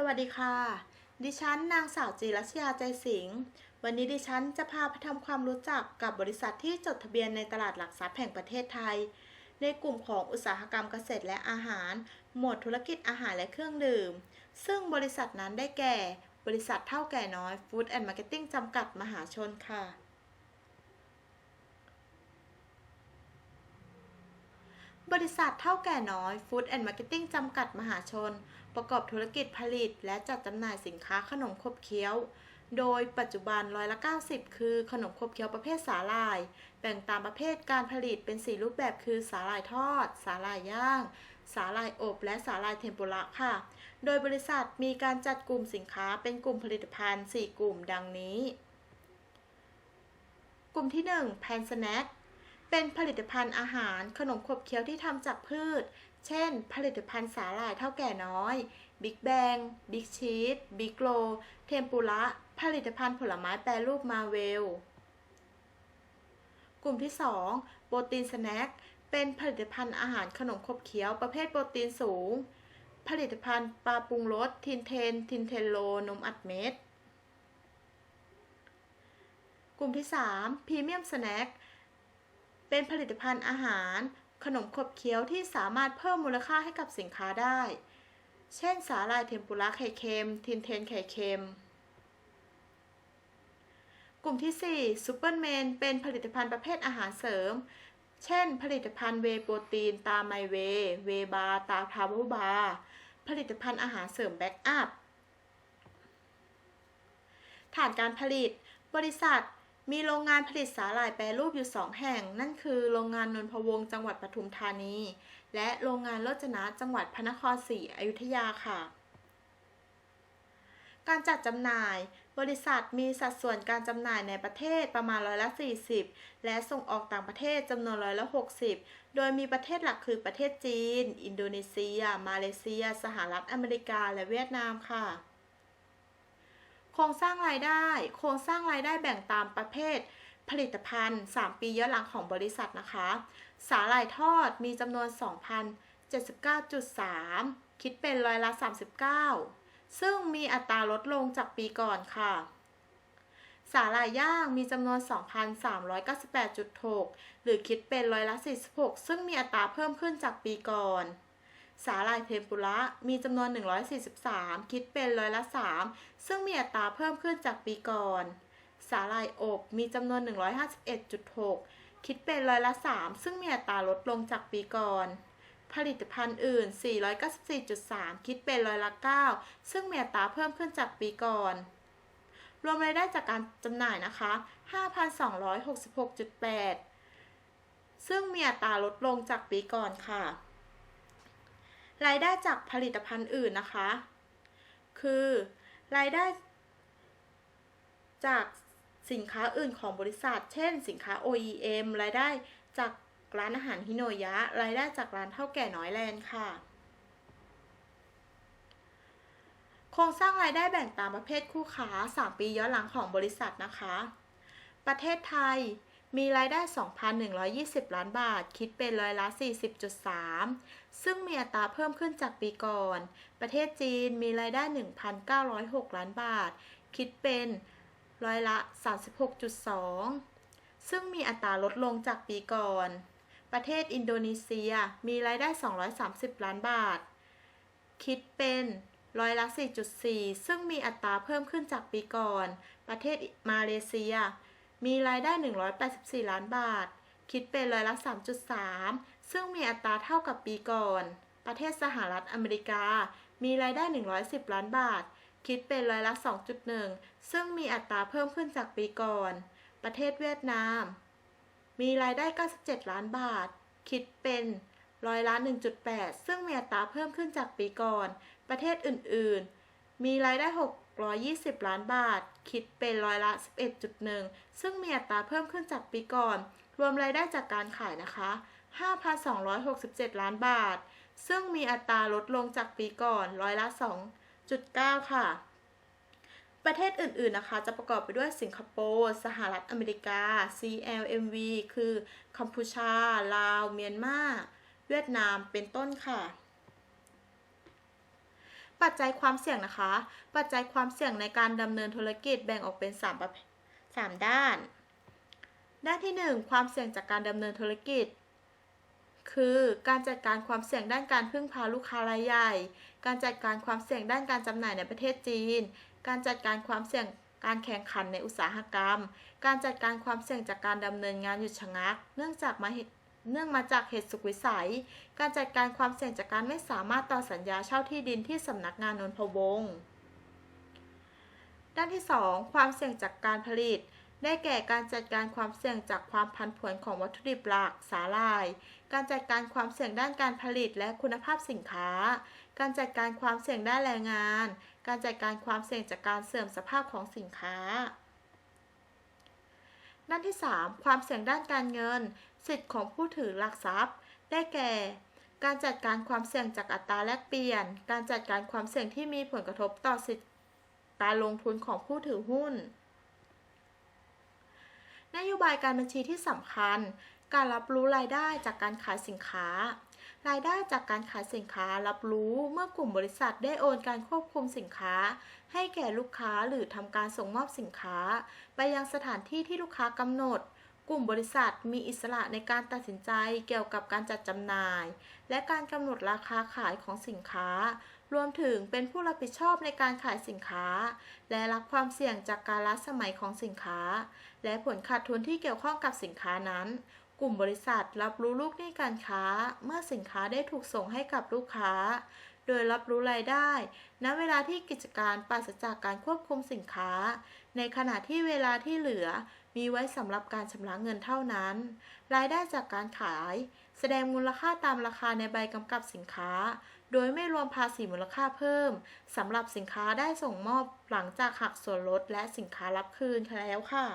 สวัสดีค่ะ ดิฉันนางสาวจีรัชยาใจสิงห์ วันนี้ดิฉันจะพาไปทำความรู้จักกับบริษัทที่จดทะเบียนในตลาดหลักทรัพย์แห่งประเทศไทย ในกลุ่มของอุตสาหกรรมเกษตรและอาหาร หมวดธุรกิจอาหารและเครื่องดื่ม ซึ่งบริษัทนั้นได้แก่ บริษัทเท่าแก่น้อย Food and Marketing จำกัดมหาชนค่ะ บริษัทเท่าแก่น้อย Food and Marketing จำกัดมหาชน ประกอบธุรกิจผลิต และจัดจำหน่ายสินค้าขนมขบเคี้ยว โดยปัจจุบันร้อยละ 90 คือขนมขบเคี้ยวประเภทสาหร่าย แบ่งตามประเภทการผลิตเป็น 4 รูปแบบคือสาหร่ายทอด สาหร่ายย่าง สาหร่ายอบ และสาหร่ายเทมปุระค่ะ โดยบริษัทมีการจัดกลุ่มสินค้าเป็นกลุ่มผลิตภัณฑ์ 4 กลุ่มดังนี้ กลุ่มที่ 1 แพนสแน็ค เป็นผลิตภัณฑ์อาหารขนมขบเคี้ยวที่ทำจากพืช เช่น ผลิตภัณฑ์สาหร่ายเท่าแก่น้อยบิ๊กแบงบิ๊กชีสบิ๊กโลเทมปุระ ผลิตภัณฑ์ผลไม้แปรรูปมาเวล กลุ่มที่ 2 โปรตีนสแน็ค เป็นผลิตภัณฑ์อาหารขนมขบเคี้ยวประเภทโปรตีนสูง ผลิตภัณฑ์ปลาปรุงรส ทินเทน ทินเทนโล นมอัดเม็ด กลุ่มที่ 3 พรีเมียมสแน็ค เป็นผลิตภัณฑ์อาหาร ขนมขบเคี้ยวที่สามารถเพิ่มมูลค่าให้กับสินค้าได้ เช่น สาหร่ายเทมปุระไข่เค็ม ทินเทนไข่เค็ม กลุ่มที่4ซูเปอร์เมนเป็นผลิตภัณฑ์ประเภทอาหารเสริม เช่น ผลิตภัณฑ์เวโปรตีน ตาไมเว เวบาตาทาวเวบา ผลิตภัณฑ์อาหารเสริมแบ็กอัพ ฐานการผลิต บริษัท มีโรงงานผลิตสาหร่ายแปรรูปอยู่ 2 แห่ง นั่นคือโรงงานนนทวงจังหวัดปทุมธานี และโรงงานโรจนะจังหวัดพระนครศรีอยุธยาค่ะ การจัดจำหน่าย บริษัทมีสัดส่วนการจำหน่ายในประเทศประมาณร้อยละ 40 และส่งออกต่างประเทศจำนวนร้อยละ 60 โดยมีประเทศหลักคือประเทศจีน อินโดนีเซีย มาเลเซีย สหรัฐอเมริกา และเวียดนามค่ะ ครงสร้างรายได้ โครงสร้างรายได้แบ่งตามประเภท ผลิตภัณฑ์ 3 ปีย้อนหลังของบริษัทนะคะ สาหร่ายทอดมีจำนวน 2,079.3 คิดเป็นร้อยละ 39 ซึ่งมีอัตราลดลงจากปีก่อนค่ะ สาหร่ายย่างมีจำนวน 2,398.6 หรือคิดเป็นร้อยละ 46 ซึ่งมีอัตราเพิ่มขึ้นจากปีก่อน สาหร่ายเทมปุระมีจำนวน 143 คิดเป็นร้อยละ 3 ซึ่งมีอัตราเพิ่มขึ้นจากปีก่อน สาหร่ายอบมีจำนวน 151.6 คิดเป็นร้อยละ 3 ซึ่งมีอัตราลดลงจากปีก่อน ผลิตภัณฑ์อื่น 494.3 คิดเป็นร้อยละ 9 ซึ่งมีอัตราเพิ่มขึ้นจากปีก่อน รวมรายได้จากการจำหน่ายนะคะ 5,266.8 ซึ่งมีอัตราลดลงจากปีก่อนค่ะ รายได้จากผลิตภัณฑ์อื่นนะคะ คือ รายได้ จากสินค้าอื่นของบริษัท เช่น สินค้า OEM รายได้จากร้านอาหารฮิโนยะ รายได้จากร้านเท่าแก่น้อยแลนด์ค่ะ โครงสร้างรายได้แบ่งตามประเภทคู่ค้า 3 ปีย้อนหลังของบริษัทนะคะ ประเทศไทย มีรายได้ 2,120 ล้านบาท คิดเป็นร้อยละ 40.3 ซึ่งมีอัตราเพิ่มขึ้นจากปีก่อน ประเทศจีนมีรายได้ 1,906 ล้านบาท คิดเป็นร้อยละ 36.2 ซึ่งมีอัตราลดลงจากปีก่อน ประเทศอินโดนีเซียมีรายได้ 230 ล้านบาท คิดเป็นร้อยละ 4.4 ซึ่งมีอัตราเพิ่มขึ้นจากปีก่อน ประเทศมาเลเซีย มีรายได้ 184 ล้านบาท คิดเป็นร้อยละ 3.3 ซึ่งมีอัตราเท่ากับปีก่อน ประเทศสหรัฐอเมริกา มีรายได้ 110 ล้านบาท คิดเป็นร้อยละ 2.1 ซึ่งมีอัตราเพิ่มขึ้นจากปีก่อน ประเทศเวียดนาม มีรายได้ 97 ล้านบาท คิดเป็นร้อยละ 1.8 ซึ่งมีอัตราเพิ่มขึ้นจากปีก่อน ประเทศอื่น ๆ มีรายได้ 620 ล้านบาท คิดเป็นร้อยละ 11.1 ซึ่งมีอัตราเพิ่มขึ้นจากปีก่อน รวมรายได้จากการขายนะคะ 5,267 ล้านบาท ซึ่งมีอัตราลดลงจากปีก่อนร้อยละ 2.9 ค่ะ ประเทศอื่นๆนะคะ จะประกอบไปด้วยสิงคโปร์ สหรัฐอเมริกา CLMV คือ กัมพูชา ลาว เมียนมา เวียดนาม เป็นต้นค่ะ ปัจจัยความเสี่ยงนะคะ ปัจจัยความเสี่ยงในการดำเนินธุรกิจแบ่งออกเป็น3ประเภท3ด้าน ด้านที่ 1 ความเสี่ยงจากการดำเนินธุรกิจ คือการจัดการความเสี่ยงด้านการพึ่งพาลูกค้ารายใหญ่ การจัดการความเสี่ยงด้านการจำหน่ายในประเทศจีน การจัดการความเสี่ยงการแข่งขันในอุตสาหกรรม การจัดการความเสี่ยงจากการดำเนินงานหยุดชะงัก เนื่องจากมาเหตุ เนื่องมาจากเหตุสุขวิสัย การจัดการความเสี่ยงจากการไม่สามารถต่อสัญญาเช่าที่ดินที่สำนักงานนนทวงศ์ด้านที่ 2 ความเสี่ยงจากการผลิต ได้แก่การจัดการความเสี่ยงจากความผันผวนของวัตถุดิบหลักสาหร่าย การจัดการความเสี่ยงด้านการผลิตและคุณภาพสินค้า การจัดการความเสี่ยงด้านแรงงาน การจัดการความเสี่ยงจากการเสื่อมสภาพของสินค้า ด้านที่ 3 ความเสี่ยงด้านการเงิน สิทธิ์ของผู้ถือหลักทรัพย์ ได้แก่ การจัดการความเสี่ยงจากอัตราแลกเปลี่ยน การจัดการความเสี่ยงที่มีผลกระทบต่อสิทธิการลงทุนของผู้ถือหุ้น นโยบายการบัญชีที่สำคัญ การรับรู้รายได้จากการขายสินค้า รายได้จากการขายสินค้ารับรู้เมื่อกลุ่มบริษัทได้โอนการควบคุมสินค้า ให้แก่ลูกค้าหรือทำการส่งมอบสินค้า ไปยังสถานที่ที่ลูกค้ากำหนด กลุ่มบริษัทมีอิสระในการตัดสินใจเกี่ยวกับการจัดจำหน่าย และการกำหนดราคาขายของสินค้า รวมถึงเป็นผู้รับผิดชอบในการขายสินค้า และรับความเสี่ยงจากการล้าสมัยของสินค้า และผลขาดทุนที่เกี่ยวข้องกับสินค้านั้น กลุ่มบริษัทรับรู้ลูกหนี้การค้า เมื่อสินค้าได้ถูกส่งให้กับลูกค้า โดยรับรู้รายได้ ณ เวลาที่กิจการปราศจากการควบคุมสินค้า ในขณะที่เวลาที่เหลือมีไว้สำหรับการชำระเงินเท่านั้น รายได้จากการขาย แสดงมูลค่าตามราคาในใบกำกับสินค้า โดยไม่รวมภาษีมูลค่าเพิ่มสำหรับสินค้าได้ส่งมอบหลังจากหักส่วนลดและสินค้ารับคืนแล้วค่ะ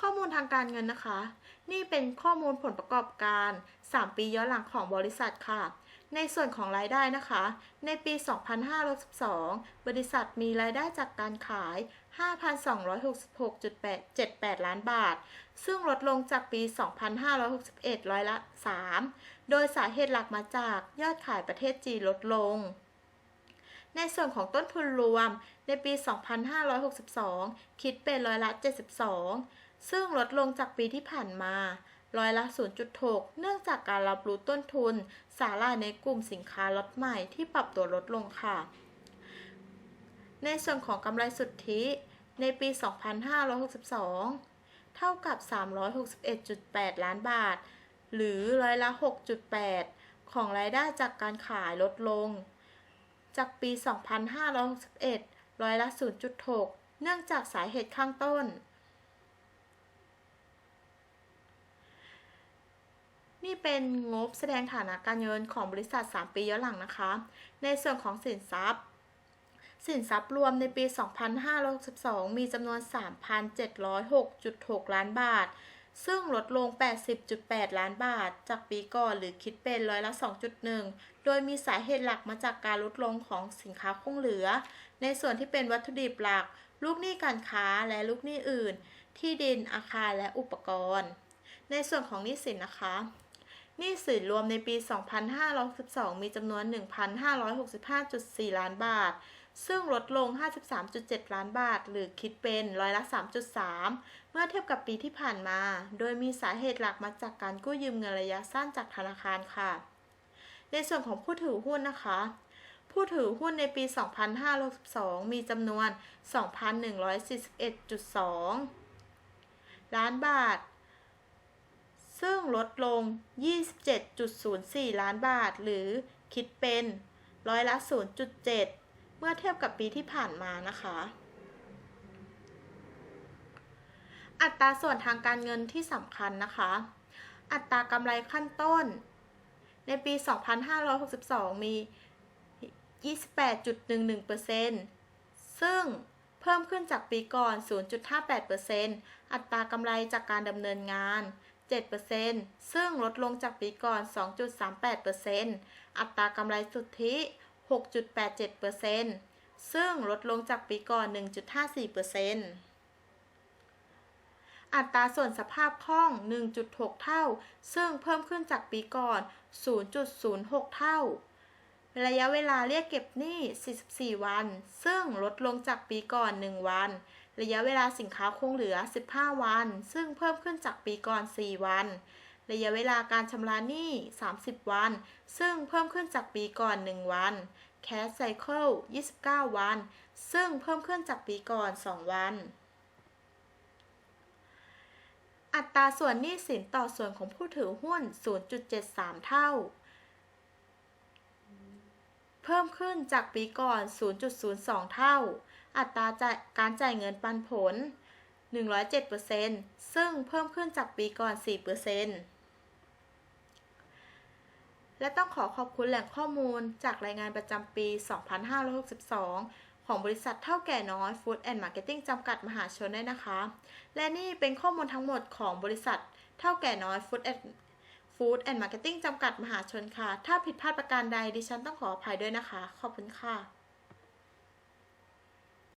ข้อมูลทางการเงินนะคะ นี่เป็นข้อมูลผลประกอบการ 3 ปีย้อนหลังของบริษัทค่ะ ในส่วนของรายได้นะคะ ในปี 2512บริษัทมีรายได้จากการขาย 5,266.78 ล้านบาท ซึ่งลดลงจากปี 2561 ร้อยละ 3 โดยสาเหตุหลักมาจากยอดขายประเทศจีนลดลง ในส่วนของต้นทุนรวมในปี 2562 คิดเป็นร้อยละ 72 ซึ่งลดลงจากปีที่ผ่านมาร้อยละ 0.6 เนื่องจากการรับรู้ต้นทุน สาหร่ายในกลุ่มสินค้าล็อตใหม่ที่ปรับตัวลดลงค่ะ ในส่วนของกำไรสุทธิในปี 2562 เท่ากับ 361.8 ล้านบาท หรือร้อยละ 6.8 ของรายได้จากการขายลดลง จากปี 2561 ร้อยละ 0.6 เนื่องจากสาเหตุข้างต้น นี่เป็นงบแสดงฐานะการเงินของบริษัท 3 ปีย้อนหลังนะคะ ในส่วนของสินทรัพย์ สินทรัพย์รวมในปี 2562 มีจำนวน 3,706.6 ล้านบาท ซึ่งลดลง 80.8 ล้านบาท จากปีก่อนหรือคิดเป็นร้อยละ 2.1 โดยมีสาเหตุหลักมาจากการลดลงของสินค้าคงเหลือ ในส่วนที่เป็นวัตถุดิบหลัก ลูกหนี้การค้าและลูกหนี้อื่น ที่ดินอาคารและอุปกรณ์ ในส่วนของหนี้สินนะคะหนี้สินรวมในปี 2512มีจำนวน 1,565.4 ล้านบาท ซึ่งลดลง 53.7 ล้านบาท หรือคิดเป็นร้อยละ 3.3 เมื่อเทียบกับปีที่ผ่านมา โดยมีสาเหตุหลักมาจากการกู้ยืมเงินระยะสั้นจากธนาคารค่ะ ในส่วนของผู้ถือหุ้นนะคะ ผู้ถือหุ้นในปี 2562 มีจำนวน 2,141.2 ล้านบาท ซึ่งลดลง 27.04 ล้านบาท หรือคิดเป็นร้อยละ 0.7เมื่อเทียบกับปีที่ผ่านมานะคะ อัตราส่วนทางการเงินที่สำคัญนะคะ อัตรากำไรขั้นต้น ในปี 2562 มี 28.11%ซึ่งเพิ่มขึ้นจากปีก่อน 0.58%อัตรากำไรจากการดำเนินงาน 7%ซึ่งลดลงจากปีก่อน 2.38%อัตรากำไรสุทธิ 6.87%ซึ่งลดลงจากปีก่อน 1.54%อัตราส่วนสภาพคล่อง 1.6 เท่า ซึ่งเพิ่มขึ้นจากปีก่อน 0.06 เท่า ระยะเวลาเรียกเก็บหนี้ 44 วัน ซึ่งลดลงจากปีก่อน 1 วัน ระยะเวลาสินค้าคงเหลือ 15 วัน ซึ่งเพิ่มขึ้นจากปีก่อน 4 วัน ระยะเวลาการชำระหนี้ 30 วัน ซึ่งเพิ่มขึ้นจากปีก่อน 1 วัน Cash Cycle 29 วัน ซึ่งเพิ่มขึ้นจากปีก่อน 2 วัน อัตราส่วนหนี้สินต่อส่วนของผู้ถือหุ้น 0.73 เท่า เพิ่มขึ้นจากปีก่อน 0.02 เท่า อัตราการจ่ายเงินปันผล107%ซึ่งเพิ่มขึ้นจากปีก่อน 4% และต้องขอขอบคุณแหล่งข้อมูลจากรายงานประจำปี 2562 ของบริษัทเท่าแก่น้อย Food and Marketing จำกัดมหาชนด้วยนะคะ และนี่เป็นข้อมูลทั้งหมดของบริษัทเท่าแก่น้อย Food and Food and Marketing จำกัดมหาชนค่ะ ถ้าผิดพลาดประการใดดิฉันต้องขออภัยด้วยนะคะ ขอบคุณค่ะ